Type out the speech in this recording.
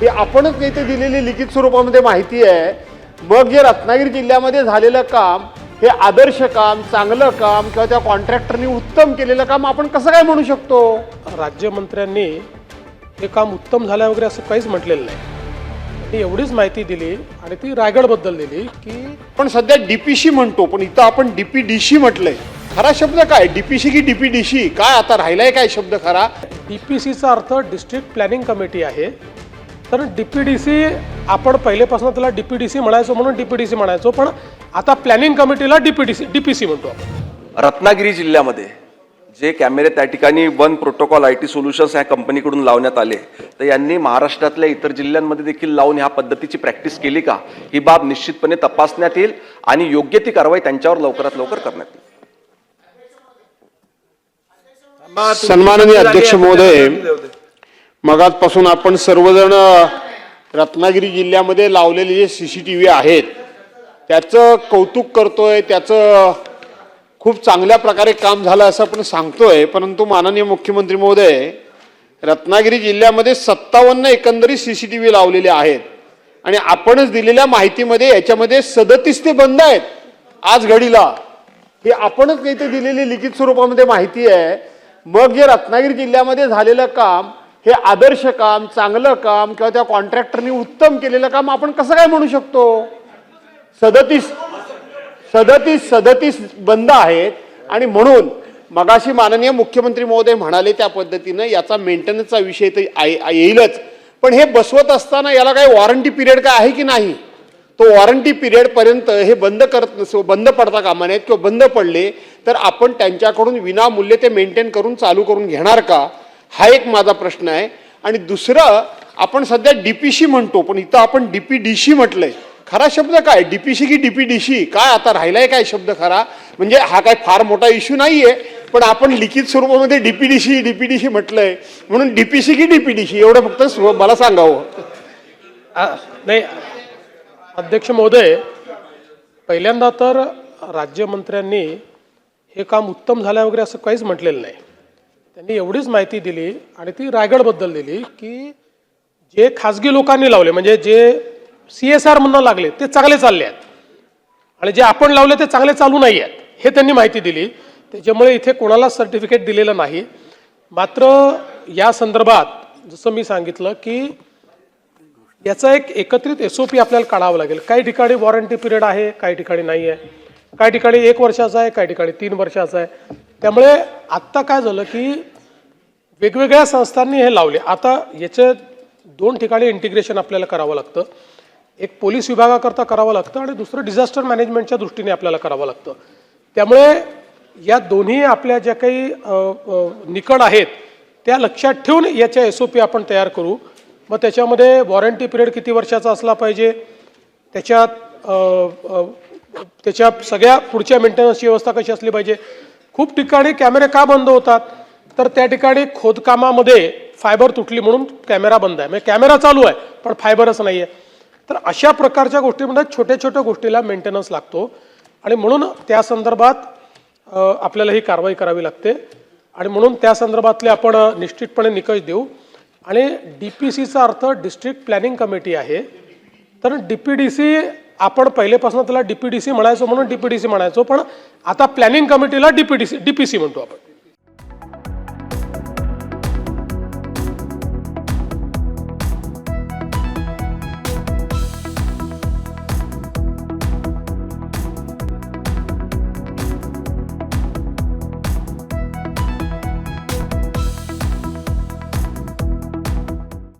ही आपणच काही ते दिलेली लिखित स्वरूपामध्ये माहिती आहे. मग जे रत्नागिरी जिल्ह्यामध्ये झालेलं काम हे आदर्श काम चांगलं काम किंवा त्या कॉन्ट्रॅक्टरनी उत्तम केलेलं काम आपण कसं काय म्हणू शकतो? राज्यमंत्र्यांनी हे काम उत्तम झालं वगैरे असं काहीच म्हटलेलं नाही. त्यांनी एवढीच माहिती दिली आणि ती रायगडबद्दल दिली की पण सध्या डीपीसी म्हणतो पण इथं आपण डीपीडीसी म्हटलंय. खरा शब्द काय? डीपीसी की डीपीडीसी काय आता राहिलाय काय शब्द खरा? डी पी सीचा अर्थ डिस्ट्रिक्ट प्लॅनिंग कमिटी आहे. तर डी पी डी सी आपण पहिलेपासून त्याला डी पी डी सी म्हणायचो म्हणून डी पी डी सी म्हणायचो पण आता planning कमिटीला D P D C D P C म्हणतो आपण. रत्नागिरी जिल्ह्यामध्ये जे कॅमेरे त्या ठिकाणी one protocol I T solutions ह्या कंपनीकडून लावण्यात आले तर यांनी महाराष्ट्रातल्या इतर जिल्ह्यांमध्ये देखील लावून ह्या पद्धतीची प्रॅक्टिस केली का? ही बाब निश्चितपणे तपासण्यात येईल आणि योग्य ती कारवाई त्यांच्यावर लवकरात लवकर करण्यात येईल. सन्माननीय अध्यक्ष महोदय मगातपासून आपण सर्वजण रत्नागिरी जिल्ह्यामध्ये लावलेले जे सी सी टी व्ही आहेत त्याचं कौतुक करतोय त्याचं खूप चांगल्या प्रकारे काम झालं असं आपण सांगतोय. परंतु माननीय मुख्यमंत्री महोदय रत्नागिरी जिल्ह्यामध्ये सत्तावन्न एकंदरीत सी सी टी व्ही लावलेले आहेत. आणि आपणच दिलेल्या माहितीमध्ये याच्यामध्ये सदतीस ते बंद आहेत. आज घडीला. हे आपणच काही ते दिलेली लिखित स्वरूपामध्ये माहिती आहे. मग जे रत्नागिरी जिल्ह्यामध्ये झालेलं काम हे आदर्श काम चांगलं काम किंवा त्या कॉन्ट्रॅक्टरनी उत्तम केलेलं काम आपण कसं काय म्हणू शकतो? सदतीस सदतीस सदतीस बंद आहेत. आणि म्हणून मगाशी माननीय मुख्यमंत्री महोदय म्हणाले त्या पद्धतीनं याचा मेंटेनन्सचा विषय तर येईलच. पण हे बसवत असताना याला काही वॉरंटी पिरियड काय आहे की नाही? तो वॉरंटी पिरियडपर्यंत हे बंद करत नस बंद पडता कामा नयेत किंवा बंद पडले तर आपण त्यांच्याकडून विनामूल्य ते मेंटेन करून चालू करून घेणार का? हा एक माझा प्रश्न आहे. आणि दुसरं आपण सध्या डीपीसी म्हणतो पण इथं आपण डीपीडीसी म्हटलंय. खरा शब्द काय? डीपीसी की डीपीडीसी काय आता राहिलाय काय शब्द खरा? म्हणजे हा काय फार मोठा इश्यू नाहीये पण आपण लिखित स्वरूपामध्ये डीपीडीसी डीपीडीसी म्हटलंय. म्हणून डीपीसी की डीपीडीसी एवढं फक्त मला सांगावं. नाही अध्यक्ष महोदय पहिल्यांदा तर राज्यमंत्र्यांनी हे काम उत्तम झालं वगैरे असं काहीच म्हटलेलं नाही. त्यांनी एवढीच माहिती दिली आणि ती रायगडबद्दल दिली की जे खाजगी लोकांनी लावले म्हणजे जे सी एस आर म्हणून लागले ते चांगले चालले आहेत. आणि जे आपण लावले ते चांगले चालू नाही आहेत. हे त्यांनी माहिती दिली. त्याच्यामुळे इथे कोणाला सर्टिफिकेट दिलेलं नाही. मात्र या संदर्भात जसं मी सांगितलं की याचा एक एकत्रित एस ओ पी आपल्याला काढावं लागेल. काही ठिकाणी वॉरंटी पिरियड आहे काही ठिकाणी नाही आहे काही ठिकाणी एक वर्षाचा आहे काही ठिकाणी तीन वर्षाचा आहे. त्यामुळे आत्ता काय झालं की वेगवेगळ्या संस्थांनी हे लावले. आता याचं दोन ठिकाणी इंटिग्रेशन आपल्याला करावं लागतं. एक पोलीस विभागाकरता करावं लागतं आणि दुसरं डिझास्टर मॅनेजमेंटच्या दृष्टीने आपल्याला करावं लागतं. त्यामुळे या दोन्ही आपल्या ज्या काही निकड आहेत त्या लक्षात ठेवून याच्या एस ओ पी आपण तयार करू. मग त्याच्यामध्ये वॉरंटी पिरियड किती वर्षाचा असला पाहिजे त्याच्यात त्याच्या सगळ्या पुढच्या मेंटेनन्सची व्यवस्था कशी असली पाहिजे खूप ठिकाणी कॅमेरे का बंद होतात? तर त्या ठिकाणी खोदकामामध्ये फायबर तुटली म्हणून कॅमेरा बंद आहे. म्हणजे कॅमेरा चालू आहे पण फायबरच नाही आहे तर अशा प्रकारच्या गोष्टीमध्ये छोट्या छोट्या गोष्टीला मेंटेनन्स लागतो. आणि म्हणून त्या संदर्भात आपल्याला ही कारवाई करावी लागते. आणि म्हणून त्या संदर्भातले आपण निश्चितपणे निकष देऊ. आणि डी पी सीचा अर्थ डिस्ट्रिक्ट प्लॅनिंग कमिटी आहे. तर डी पी डी सी आपण पहिलेपासून त्याला डी पी डी सी म्हणायचो म्हणून डी पी डी सी म्हणायचो पण आता planning कमिटीला D P D C D P C म्हणतो आपण.